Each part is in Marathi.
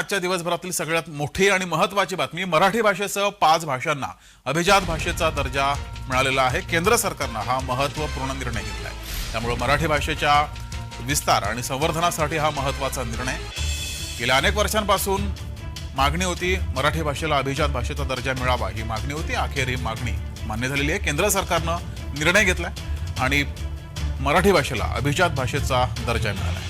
आजच्या दिवसभरातील सगळ्यात मोठी आणि महत्वाची बातमी मराठी भाषेसह पाच भाषांना अभिजात भाषेचा दर्जा मिळालेला आहे. केंद्र सरकारनं हा महत्त्वपूर्ण निर्णय घेतला आहे त्यामुळे मराठी भाषेच्या विस्तार आणि संवर्धनासाठी हा महत्त्वाचा निर्णय. गेल्या अनेक वर्षांपासून मागणी होती मराठी भाषेला अभिजात भाषेचा दर्जा मिळावा ही मागणी होती. अखेर ही मागणी मान्य झालेली आहे. केंद्र सरकारनं निर्णय घेतला आणि मराठी भाषेला अभिजात भाषेचा दर्जा मिळाला आहे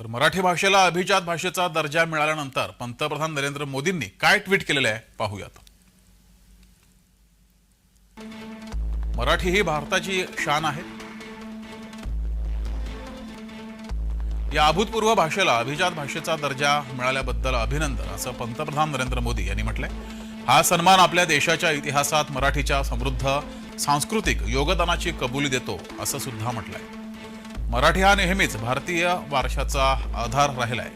तर मराठी भाषेला अभिजात भाषेचा दर्जा मिळाल्यानंतर पंतप्रधान नरेंद्र मोदींनी काय ट्विट केलेलं आहे पाहूयात. मराठी ही भारताची शान आहे. या अभूतपूर्व भाषेला अभिजात भाषेचा दर्जा मिळाल्याबद्दल अभिनंदन असं पंतप्रधान नरेंद्र मोदी यांनी म्हटलंय. हा सन्मान आपल्या देशाच्या इतिहासात मराठीच्या समृद्ध सांस्कृतिक योगदानाची कबुली देतो असं सुद्धा म्हटलंय. मराठी हा नेहमीच भारतीय वारशाचा आधार राहिलाय.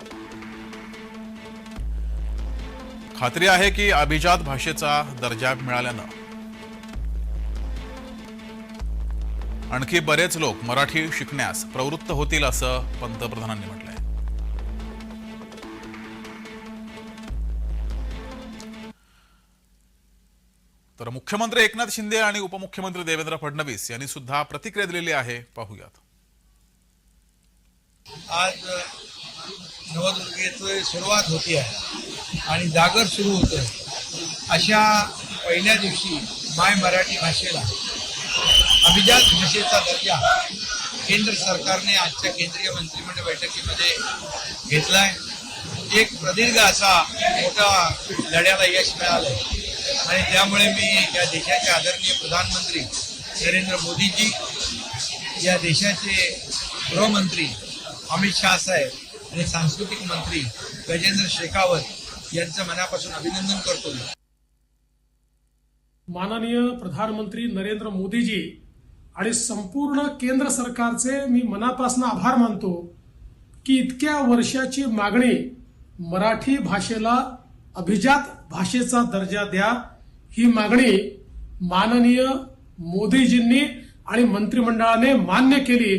खात्री आहे की अभिजात भाषेचा दर्जा मिळाल्यानं. आणखी बरेच लोक मराठी शिकण्यास प्रवृत्त होतील असं पंतप्रधानांनी म्हटलंय. तर मुख्यमंत्री एकनाथ शिंदे आणि उपमुख्यमंत्री देवेंद्र फडणवीस यांनी सुद्धा प्रतिक्रिया दिलेली आहे. पाहूयात. आज नवदुर्गेचं सुरुवात होती आहे. आणि जागर सुरू होतं अशा पहिल्या दिवशी माय मराठी भाषेला अभिजात भाषेचा दर्जा केंद्र सरकारने आजच्या केंद्रीय मंत्रिमंडळ बैठकीमध्ये घेतला आहे एक प्रदीर्घ असा मोठा लढ्याला यश मिळालं आणि त्यामुळे मी या देशाचे आदरणीय प्रधानमंत्री नरेंद्र मोदीजी या देशाचे गृहमंत्री अमित शाह साहेब आणि सांस्कृतिक मंत्री गजेंद्र शेखावत यांचं मनापासून अभिनंदन करतो. माननीय प्रधानमंत्री नरेंद्र मोदीजी आणि संपूर्ण केंद्र सरकारचे मी मनापासून आभार मानतो की इतक्या वर्षाची मागणी मराठी भाषेला अभिजात भाषेचा दर्जा द्या ही मागणी माननीय मोदीजींनी आणि मंत्रिमंडळाने मान्य केली.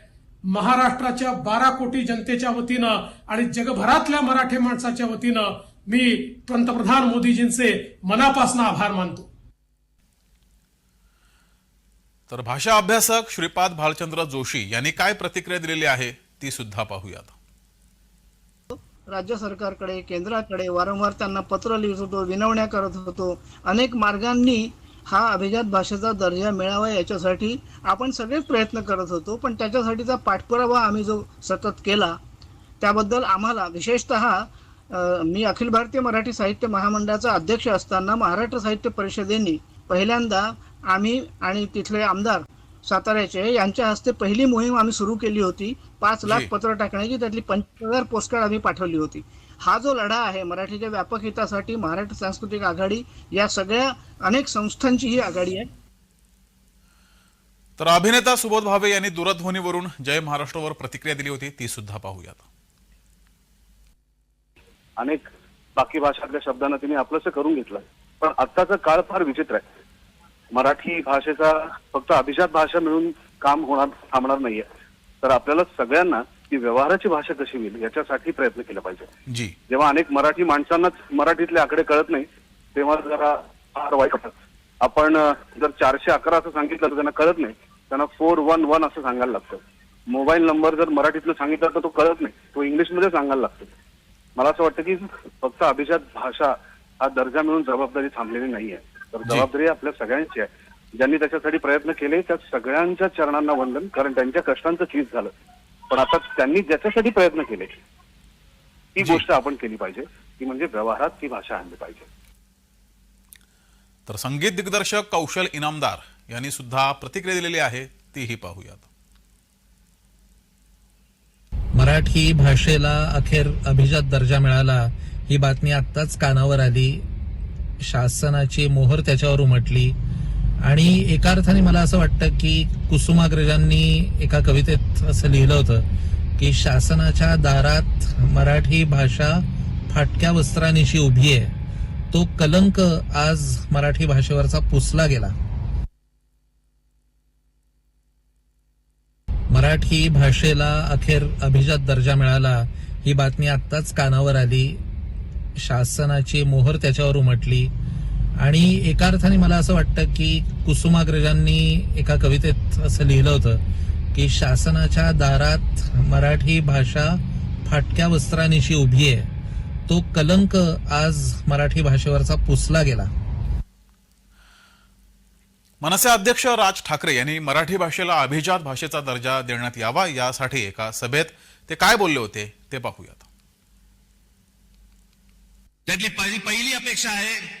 महाराष्ट्राच्या बारा कोटी जनतेच्या वतीनं आणि जगभरातल्या मराठी माणसाच्या वतीनं मी पंतप्रधान मोदीजींचे मनापासून आभार मानतो. तर भाषा अभ्यासक श्रीपाद भालचंद्र जोशी यांनी काय प्रतिक्रिया दिलेली आहे ती सुद्धा पाहूयात. राज्य सरकारकडे केंद्राकडे वारंवार त्यांना पत्र लिहित होतो विनवण्या करत होतो. अनेक मार्गांनी हा अभिजात भाषेचा दर्जा मिळावा याच्यासाठी आपण सगळेच प्रयत्न करत होतो पण त्याच्यासाठीचा पाठपुरावा आम्ही जो सतत केला त्याबद्दल आम्हाला विशेषतः मी अखिल भारतीय मराठी साहित्य महामंडळाचा अध्यक्ष असताना महाराष्ट्र साहित्य परिषदेने पहिल्यांदा आम्ही आणि तिथले आमदार साताऱ्याचे यांच्या हस्ते पहिली मोहीम आम्ही सुरू केली होती पाच लाख. पत्र टाकण्याची त्यातली पंचवीस हजार पोस्टकार्ड आम्ही पाठवली होती हा जो लढा आहे मराठीच्या व्यापक हितासाठी महाराष्ट्र सांस्कृतिक आघाडी या सगळ्या अनेक संस्थांची ही आघाडी आहे. तर अभिनेता सुबोध भावे यांनी दूरध्वनीवरून जय महाराष्ट्रावर प्रतिक्रिया दिली होती ती सुद्धा पाहूयात. अनेक बाकी भाषातल्या शब्दांना तिने आपलंसं करून घेतलं पण आत्ताचा काळ फार विचित्र आहे. मराठी भाषेचा फक्त अभिजात भाषा मिळून काम होणार थांबणार नाहीये. तर आपल्याला सगळ्यांना ती व्यवहाराची भाषा कशी होईल याच्यासाठी प्रयत्न केला पाहिजे. जी. जेव्हा अनेक मराठी माणसांनाच मराठीतले आकडे कळत नाही तेव्हा जरा फार वाईट आपण जर चारशे अकरा असं सांगितलं तर त्यांना कळत नाही. त्यांना फोर वन वन असं सांगायला लागतं. मोबाईल नंबर जर मराठीतलं सांगितलं तर तो कळत नाही. तो इंग्लिशमध्ये सांगायला लागतो. मला असं वाटतं की फक्त अभिजात भाषा हा दर्जा मिळून जबाबदारी थांबलेली नाहीये. तर जबाबदारी आपल्या सगळ्यांची आहे. ज्यांनी त्याच्यासाठी प्रयत्न केले त्या सगळ्यांच्या चरणांना वंदन कारण त्यांच्या कष्टांचं चीज झालं. पण आता त्यांनी ज्याच्यासाठी प्रयत्न केले ती. गोष्ट आपण केली पाहिजे ती म्हणजे व्यवहारात ती भाषा आणली पाहिजे. तर संगीत दिग्दर्शक कौशल इनामदार यांनी सुद्धा प्रतिक्रिया दिलेली आहे तीही पाहूयात. मराठी भाषेला अखेर अभिजात दर्जा मिळाला ही बातमी आत्ताच कानावर आली. शासनाची मोहर त्याच्यावर उमटली. आणि एका अर्थाने मला असं वाटतं की कुसुमाग्रजांनी एका कवितेत असं लिहिलं होतं की शासनाच्या दारात मराठी भाषा फाटक्या वस्त्रानिशी उभी आहे. तो कलंक आज मराठी भाषेवरचा पुसला गेला. मराठी भाषेला अखेर अभिजात दर्जा मिळाला. ही बातमी आत्ताच कानावर आली. शासनाची मोहर त्याच्यावर उमटली. आणि एका अर्थाने मला असं वाटतं की कुसुमाग्रजांनी एका कवितेत असं लिहिलं होतं की शासनाच्या दारात मराठी भाषा फाटक्या वस्त्रानिशी उभी आहे. तो कलंक आज मराठी भाषेवरचा पुसला गेला. मनसे अध्यक्ष राज ठाकरे यांनी मराठी भाषेला अभिजात भाषेचा दर्जा देण्यात यावा यासाठी एका सभेत ते काय बोलले होते ते पाहूयात. त्यातली पहिली पहिली अपेक्षा आहे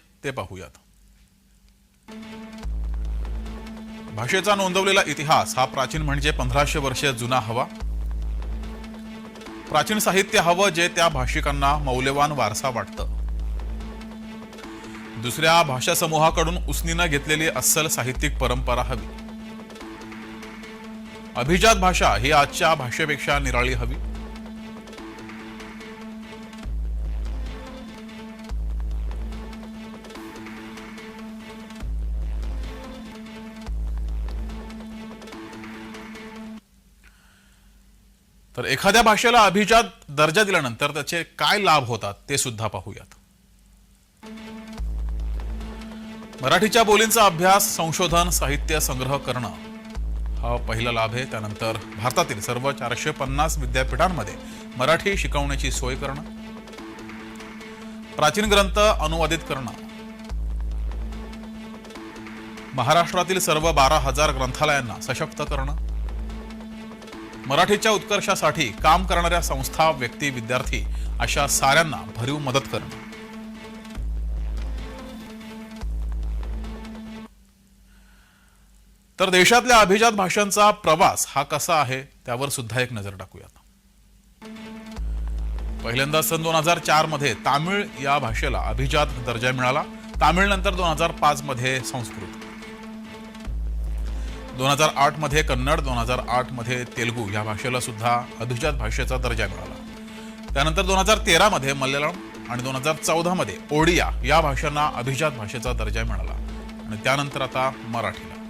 ते पाहूयात. भाषेचा नोंदवलेला इतिहास हा प्राचीन म्हणजे पंधराशे वर्ष जुना हवा. प्राचीन साहित्य हवं जे त्या भाषिकांना मौल्यवान वारसा वाटतं. दुसऱ्या भाषा समूहाकडून उसनीनं घेतलेली अस्सल साहित्यिक परंपरा हवी. अभिजात भाषा ही आजच्या भाषेपेक्षा निराळी हवी. तर एखाद्या भाषेला अभिजात दर्जा दिल्यानंतर त्याचे काय लाभ होतात ते सुद्धा पाहूयात. मराठीच्या बोलींचा अभ्यास संशोधन साहित्य संग्रह करणं हा पहिला लाभ आहे. त्यानंतर भारतातील सर्व चारशे पन्नास विद्यापीठांमध्ये मराठी शिकवण्याची सोय करणं प्राचीन ग्रंथ अनुवादित करणं महाराष्ट्रातील सर्व बारा हजार ग्रंथालयांना सशक्त करणं मराठीच्या उत्कर्षासाठी काम करणाऱ्या संस्था व्यक्ती विद्यार्थी अशा साऱ्यांना भरीव मदत करणं. तर देशातल्या अभिजात भाषांचा प्रवास हा कसा आहे त्यावर सुद्धा एक नजर टाकूयात. पहिल्यांदा सन दोन हजार चारमध्ये तामिळ या भाषेला अभिजात दर्जा मिळाला. तामिळनंतर दोन हजार पाच मध्ये संस्कृत. दोन हजार आठमध्ये कन्नड दोन हजार आठमध्ये तेलगू तेलुगू या भाषेला सुद्धा अभिजात भाषेचा दर्जा मिळाला. त्यानंतर दोन हजार तेरामध्ये मल्याळम आणि दोन हजार चौदामध्ये ओडिया या भाषांना अभिजात भाषेचा दर्जा मिळाला. आणि त्यानंतर आता मराठीला.